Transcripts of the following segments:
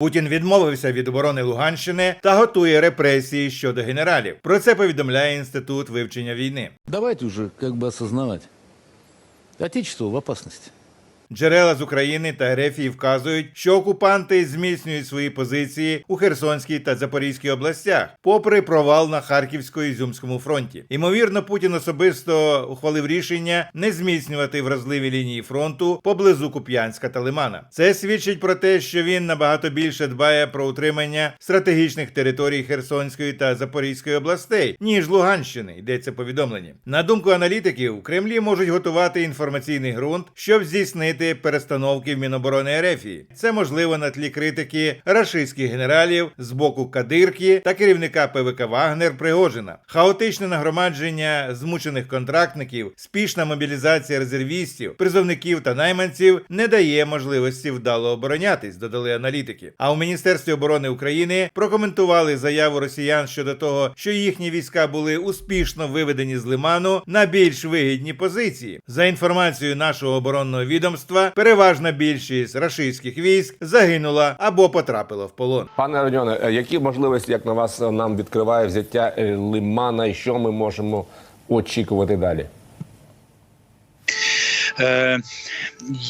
Путін відмовився від оборони Луганщини та готує репресії щодо генералів. Про це повідомляє інститут вивчення війни. Давайте уже як би осознавати. Отечество в опасности. Джерела з України та Ерефії вказують, що окупанти зміцнюють свої позиції у Херсонській та Запорізькій областях, попри провал на Харківсько-Ізюмському фронті. Ймовірно, Путін особисто ухвалив рішення не зміцнювати вразливі лінії фронту поблизу Куп'янська та Лимана. Це свідчить про те, що він набагато більше дбає про утримання стратегічних територій Херсонської та Запорізької областей, ніж Луганщини. Йдеться повідомлення. На думку аналітиків, у Кремлі можуть готувати інформаційний ґрунт, щоб здійснити перестановки в Міноборони Ерефії. Це можливо на тлі критики рашистських генералів з боку Кадирки та керівника ПВК Вагнер Пригожина, хаотичне нагромадження змучених контрактників, спішна мобілізація резервістів, призовників та найманців не дає можливості вдало оборонятись, додали аналітики. А у Міністерстві оборони України прокоментували заяву росіян щодо того, що їхні війська були успішно виведені з лиману на більш вигідні позиції. За інформацією нашого оборонного відомства, переважна більшість рашистських військ загинула або потрапила в полон. Пане Родіоне, е, які можливості, як на вас, нам відкриває взяття е, Лимана і що ми можемо очікувати далі? Е,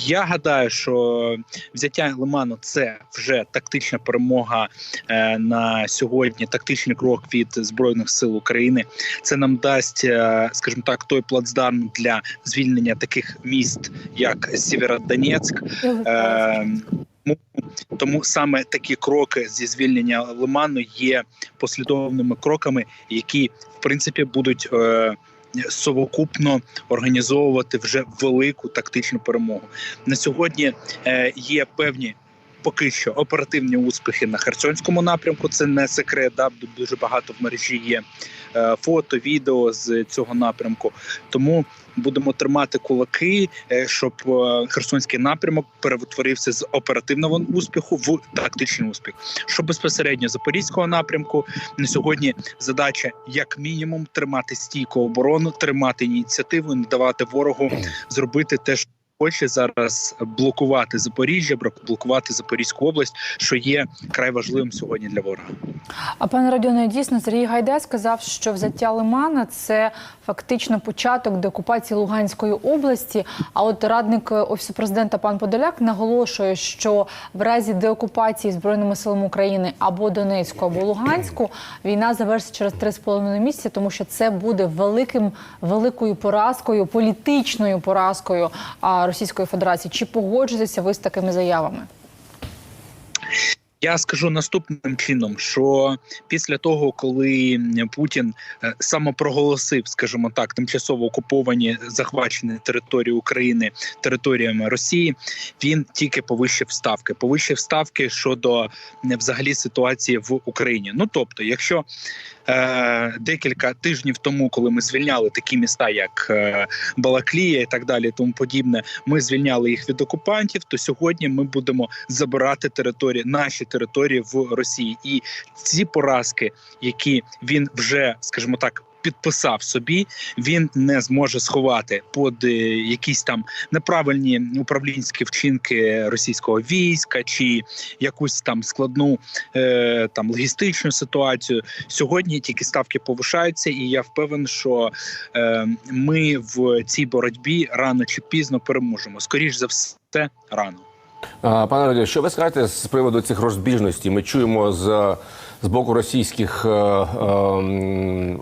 я гадаю, що взяття Лиману це вже тактична перемога е, на сьогодні, тактичний крок від збройних сил України. Це нам дасть, е, скажімо так, той плацдарм для звільнення таких міст, як Сєвєродонецьк. Е, тому- саме такі кроки зі звільнення Лиману є послідовними кроками, які в принципі будуть. Е, Совокупно організовувати вже велику тактичну перемогу на сьогодні. Е, є певні поки що оперативні успіхи на Херсонському напрямку. Це не секрет. Да? Дуже багато в мережі є е, фото, відео з цього напрямку. Тому будемо тримати кулаки, е, щоб е, Херсонський напрямок перетворився з оперативного успіху в тактичний успіх. Що безпосередньо запорізького напрямку на сьогодні задача як мінімум тримати стійку оборону, тримати ініціативу, не давати ворогу зробити те, що хоче зараз блокувати Запоріжжя, блокувати Запорізьку область, що є край важливим сьогодні для ворога. А пане Радіоне, дійсно Сергій Гайдай сказав, що взяття Лимана це фактично початок деокупації Луганської області. А от радник офісу президента пан Подоляк наголошує, що в разі деокупації збройними силами України або Донецьку, або Луганську війна завершиться через 3,5 місяці, тому що це буде великим великою поразкою, політичною поразкою Російської Федерації. Чи погоджуєтеся ви з такими заявами? Я скажу наступним чином, що після того, коли Путін е, самопроголосив, скажімо так, тимчасово окуповані захвачені території України територіями Росії, він тільки повищив ставки, повищив ставки щодо взагалі ситуації в Україні. Ну тобто, якщо е, декілька тижнів тому, коли ми звільняли такі міста, як е, Балаклія і так далі, тому подібне, ми звільняли їх від окупантів, то сьогодні ми будемо забирати території, наші території в Росії, і ці поразки, які він вже, скажімо так. Підписав собі, він не зможе сховати під е, якісь там неправильні управлінські вчинки російського війська чи якусь там складну е, там логістичну ситуацію. Сьогодні тільки ставки повишаються, і я впевнений, що е, ми в цій боротьбі рано чи пізно переможемо. Скоріш за все, рано. Пане Родіоне, що ви скажете з приводу цих розбіжностей? Ми чуємо з, з боку російських. е, ем,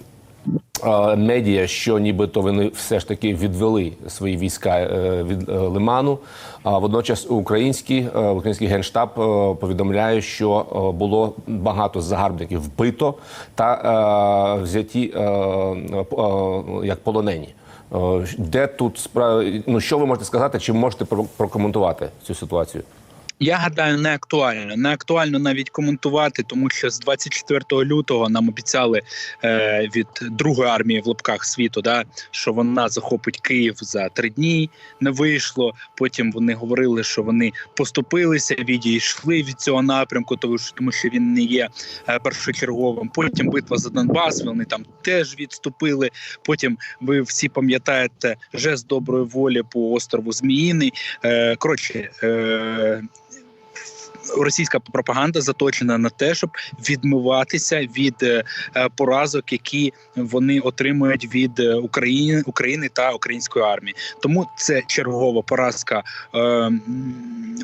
е, Медіа, що нібито вони все ж таки відвели свої війська е, від е, Лиману. А водночас український, е, український генштаб е, повідомляє, що е, було багато загарбників вбито та е, взяті е, е, як полонені. Е, Де тут справа? Ну що ви можете сказати? Чи можете про- прокоментувати цю ситуацію? Я гадаю, не актуально. Не актуально навіть коментувати, тому що з 24 лютого нам обіцяли е, від другої армії в лапках світу, да, що вона захопить Київ за три дні. Не вийшло. Потім вони говорили, що вони поступилися, відійшли від цього напрямку, тому що він не є е, першочерговим. Потім битва за Донбас. Вони там теж відступили. Потім ви всі пам'ятаєте жест доброї волі по острову Зміїний. Е, коротше. Е, російська пропаганда заточена на те, щоб відмиватися від е, е, поразок, які вони отримують від е, України, України та української армії. Тому це чергова поразка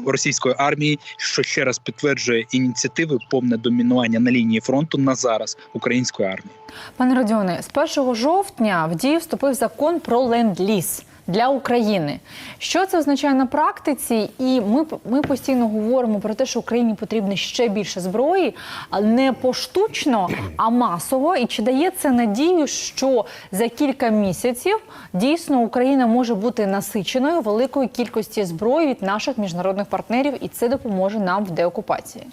російської армії, що ще раз підтверджує ініціативи повне домінування на лінії фронту на зараз української армії. Пане Родіоне, з 1 жовтня в дію вступив закон про ленд-ліз для України. Що це означає на практиці? І ми, ми постійно говоримо про те, що Україні потрібно ще більше зброї, не поштучно, а масово. І чи дає це надію, що за кілька місяців дійсно Україна може бути насиченою великою кількості зброї від наших міжнародних партнерів, і це допоможе нам в деокупації?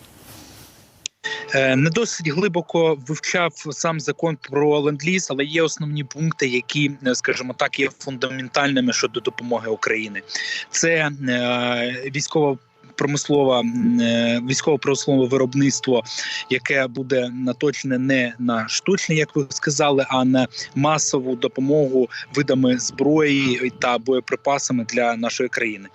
Е, Не досить глибоко вивчав сам закон про ленд-ліз, але є основні пункти, які, е, скажімо так, є фундаментальними щодо допомоги України. Це військова. військово. Промислове військово-промислове виробництво, яке буде наточене не на штучне, як ви сказали, а на масову допомогу видами зброї та боєприпасами для нашої країни.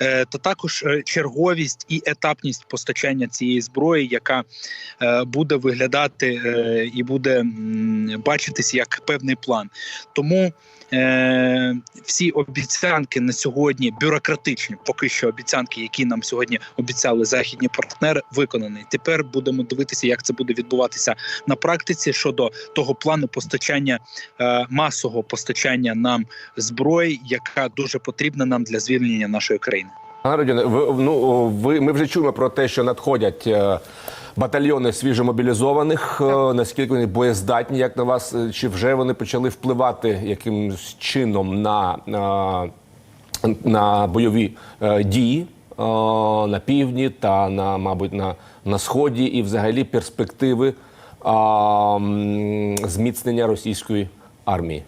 Е, Та також е, черговість і етапність постачання цієї зброї, яка е, буде виглядати е, і буде бачитись як певний план. Тому е, всі обіцянки на сьогодні бюрократичні, поки що обіцянки, які нам сьогодні обіцяли західні партнери, виконані. Тепер будемо дивитися, як це буде відбуватися на практиці щодо того плану постачання е, масового постачання нам зброї, яка дуже потрібна нам для звільнення нашої країни. Пане ви, ну, ви, ми вже чуємо про те, що надходять е, батальйони свіжомобілізованих. Е, наскільки вони боєздатні, як на вас, Е, чи вже вони почали впливати якимось чином на, на, на бойові е, дії е, на півдні та на, мабуть, на, на сході, і взагалі перспективи е, м, зміцнення російської армії?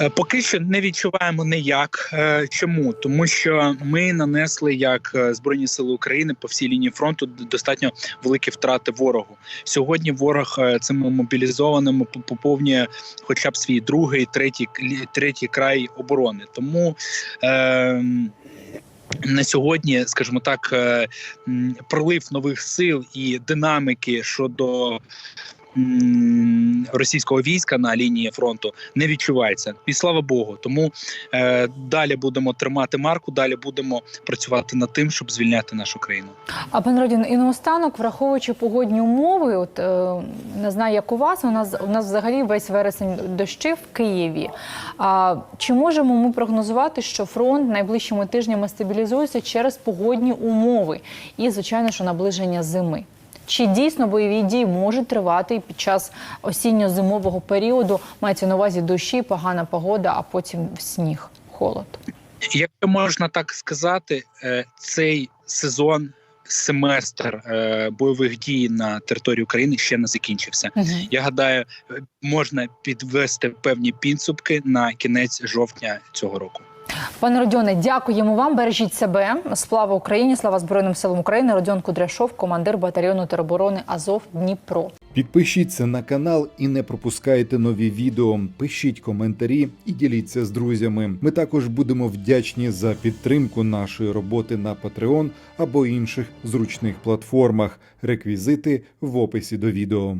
Е, Поки що не відчуваємо ніяк. Е, Чому? Тому що ми нанесли як е, Збройні Сили України по всій лінії фронту достатньо великі втрати ворогу. Сьогодні ворог цими мобілізованими поповнює хоча б свій другий, третій, третій край оборони. Тому. Е, на сьогодні, скажімо так, прилив нових сил і динаміки щодо російського війська на лінії фронту не відчувається. І слава Богу. Тому е, далі будемо тримати марку, далі будемо працювати над тим, щоб звільняти нашу країну. А пан Родін, і наостанок, враховуючи погодні умови, от е, не знаю, як у вас, у нас у нас взагалі весь вересень дощі в Києві. А чи можемо ми прогнозувати, що фронт найближчими тижнями стабілізується через погодні умови і, звичайно, що наближення зими? Чи дійсно бойові дії можуть тривати під час осінньо-зимового періоду? Мається на увазі дощі, погана погода, а потім сніг, холод? Якщо можна так сказати, е, цей сезон. Семестр е, бойових дій на території України ще не закінчився. Я гадаю, е, можна підвести певні підсумки на кінець жовтня цього року. Пане Родіоне, дякуємо вам. Бережіть себе. Слава Україні! Слава Збройним силам України! Родіон Кудряшов, командир батальйону тероборони Азов Дніпро. Підпишіться на канал і не пропускайте нові відео. Пишіть коментарі і діліться з друзями. Ми також будемо вдячні за підтримку нашої роботи на Patreon або інших зручних платформах. Реквізити в описі до відео.